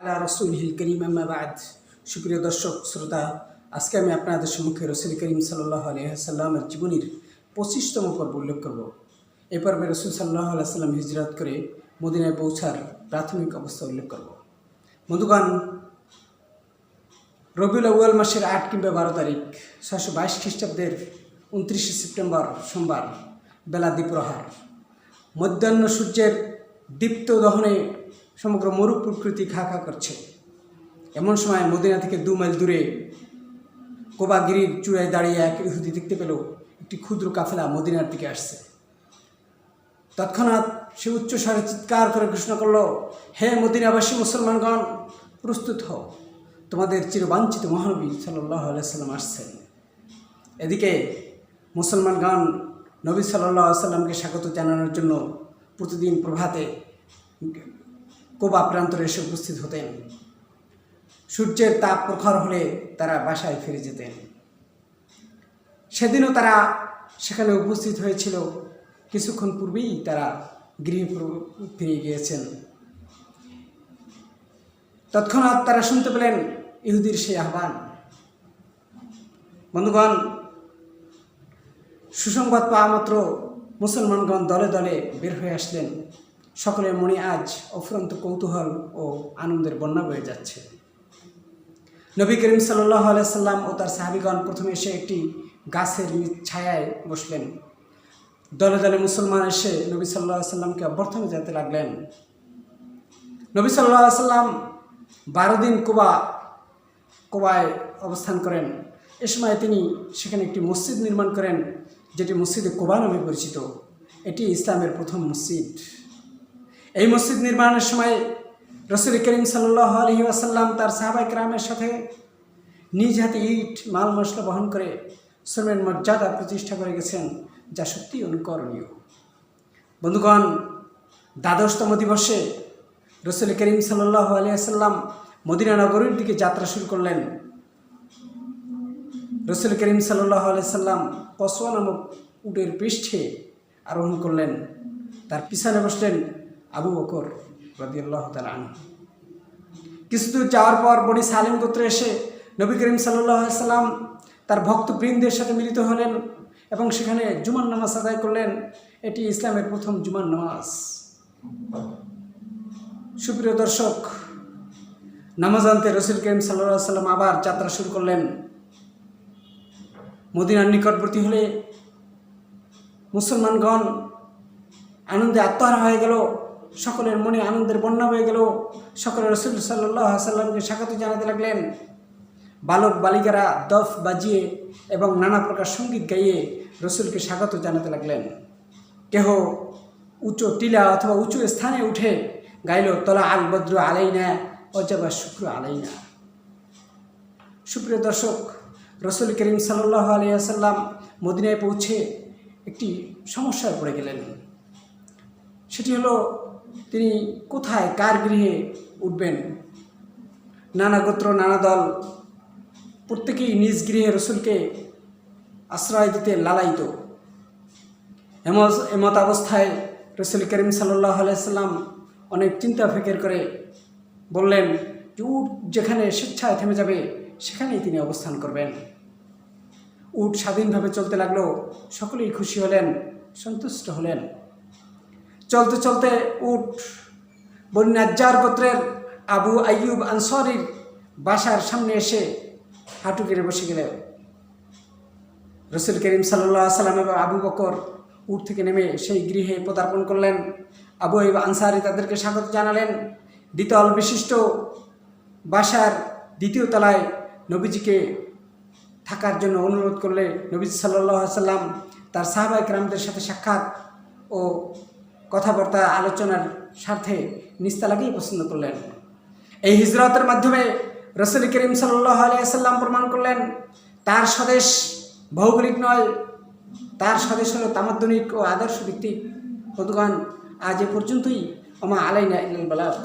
রসুল হিল করিম আহমাবাদ সুপ্রিয় দর্শক, শ্রোতা, আজকে আমি আপনাদের সম্মুখে রসুল করিম সাল্লাহ আলহামের জীবনীর পঁচিশতম পর্ব উল্লেখ করব। এই পর্বে রসুল সাল্লাহ আলাইসাল্লাম হিজরত করে মদিনায় পৌঁছার প্রাথমিক অবস্থা উল্লেখ করব। বন্ধুগণ, রবিউল আউয়াল মাসের আট কিংবা বারো তারিখ, ছয়শো বাইশ খ্রিস্টাব্দের উনত্রিশে সেপ্টেম্বর সোমবার, বেলা দ্বীপ্রহার। মধ্যাহ্ন সূর্যের দীপ্ত দহনে সমগ্র মরু প্রকৃতি খা খা করছে। এমন সময় মদিনা থেকে দু মাইল দূরে কোবাগিরির চূড়ায় দাঁড়িয়ে এক ইহুদি দেখতে পেল, একটি ক্ষুদ্র কাফেলা মদিনার দিকে আসছে। তৎক্ষণাৎ সে উচ্চ স্বরে চিৎকার করে ঘোষণা করল, হে মদিনাবাসী মুসলমানগণ, প্রস্তুত হও। তোমাদের চিরবাঞ্ছিত মহানবী সাল্লাহ আলাইসাল্লাম আসছেন। এদিকে মুসলমানগণ নবী সাল্লাহ সাল্লামকে স্বাগত জানানোর জন্য প্রতিদিন প্রভাতে কোবা প্রান্তরে এসে উপস্থিত হতেন। সূর্যের তাপ প্রখর হলে তারা বাসায় ফিরে যেতেন। সেদিনও তারা সেখানে উপস্থিত হয়েছিল। কিছুক্ষণ পূর্বেই তারা গৃহে ফিরে গিয়েছেন। তৎক্ষণাৎ তারা শুনতে পেলেন ইহুদির সেই আহ্বান। বন্ধুগণ, সুসংবাদ পাওয়া মাত্র মুসলমানগণ দলে দলে বের হয়ে আসলেন। সকলের মনে আজ অফুরন্ত কৌতূহল ও আনন্দের বন্যা বয়ে যাচ্ছে। নবী করিম সাল্লাহ আলাইসাল্লাম ও তার সাহাবিগণ প্রথমে এসে একটি গাছের ছায়ায় বসলেন। দলে দলে মুসলমান এসে নবী সাল্লাহ সাল্লামকে অভ্যর্থনা যেতে লাগলেন। নবী সাল্লাহ সাল্লাম বারো দিন কোবা, কোবায় অবস্থান করেন। এ সময় তিনি সেখানে একটি মসজিদ নির্মাণ করেন, যেটি মসজিদে কোবা নামে পরিচিত। এটি ইসলামের প্রথম মসজিদ। এই মসজিদ নির্মাণের সময় রসুল করিম সাল্লাহ আসাল্লাম তার সাহাবাই ক্রামের সাথে নিজ হাতে ইট, মাল, মশলা বহন করে শ্রমের মর্যাদা প্রতিষ্ঠা করে গেছেন, যা সত্যিই অনুকরণীয়। বন্ধুগণ, দ্বাদশতম দিবসে রসুল করিম সাল্লাহ আলিয়াল্লাম মদিনা নগরীর দিকে যাত্রা শুরু করলেন। রসুল করিম সাল্লাহ আলাইসাল্লাম কসোয়া নামক উটের পৃষ্ঠে আরোহণ করলেন। তার পিছনে বসলেন আবু বকর রদিয়াল্লাহ তালান কিছুদূর যাওয়ার পর বনি সালিম গোত্রে এসে নবী করিম সাল্লাম তার ভক্তবৃন্দের সাথে মিলিত হলেন এবং সেখানে জুমান নামাজ আদায় করলেন। এটি ইসলামের প্রথম জুমান নামাজ। সুপ্রিয় দর্শক, নামাজ আনতে রসুল করিম সাল্লাহ সাল্লাম আবার যাত্রা শুরু করলেন। মদিনার নিকটবর্তী হলে মুসলমানগণ আনন্দে আত্মহারা হয়ে গেল। সকলের মনে আনন্দের বন্যা হয়ে গেল। সকলে রসুল সাল্লাহ সাল্লামকে স্বাগত জানাতে লাগলেন। বালক বালিকারা দফ বাজিয়ে এবং নানা প্রকার সংগীত গাইয়ে রসুলকে স্বাগত জানাতে লাগলেন। কেহ উঁচু টিলা অথবা উঁচু স্থানে উঠে গাইল, তলা আল বদ্র আলাইনা, অজাবা শুক্র আলাইনা। সুপ্রিয় দর্শক, রসুল করিম সাল্লাহ আলিয়াসাল্লাম মদিনায় পৌঁছে একটি সমস্যায় পড়ে গেলেন। সেটি হলো তিনি কোথায়, কার গৃহে উঠবেন? নানা গোত্র, নানা দল প্রত্যেকেই নিজ গৃহে রসুলকে আশ্রয় দিতে লালাইত এমত অবস্থায় রসুল করিম সাল্লাহ আলাইসাল্লাম অনেক চিন্তা ফিকের করে বললেন যে উট যেখানে স্বেচ্ছায় থেমে যাবে, সেখানেই তিনি অবস্থান করবেন। উট স্বাধীনভাবে চলতে লাগল, সকলেই খুশি হলেন, সন্তুষ্ট হলেন। চলতে চলতে উট বন্যাজ্জার গোত্রের আবু আইয়ুব আনসরির বাসার সামনে এসে হাঁটু কেড়ে বসে গেলেন। রসুল করিম সাল্লাহ সাল্লাম এবং আবু বকর উঠ থেকে নেমে সেই গৃহে পদার্পণ করলেন। আবু আইব আনসারি তাদেরকে স্বাগত জানালেন। দ্বিতল বিশিষ্ট বাসার দ্বিতীয় তলায় নবীজিকে থাকার জন্য অনুরোধ করলে নবীজ সাল্লাহ সাল্লাম তার সাহাবাই ক্রামদের সাথে সাক্ষাৎ ও কথাবার্তা, আলোচনার স্বার্থে নিস্তালাকেই পছন্দ করলেন। এই হিজরতের মাধ্যমে রসুল করিম সাল্লাহ আলিয়াল্লাম প্রমাণ করলেন, তার স্বদেশ ভৌগোলিক নয়, তার স্বদেশ হল তামাদ্দনিক ও আদর্শ ভিত্তিক। বন্ধুগণ, আজ এ পর্যন্তই। আমা আলাইনা ইল বালাক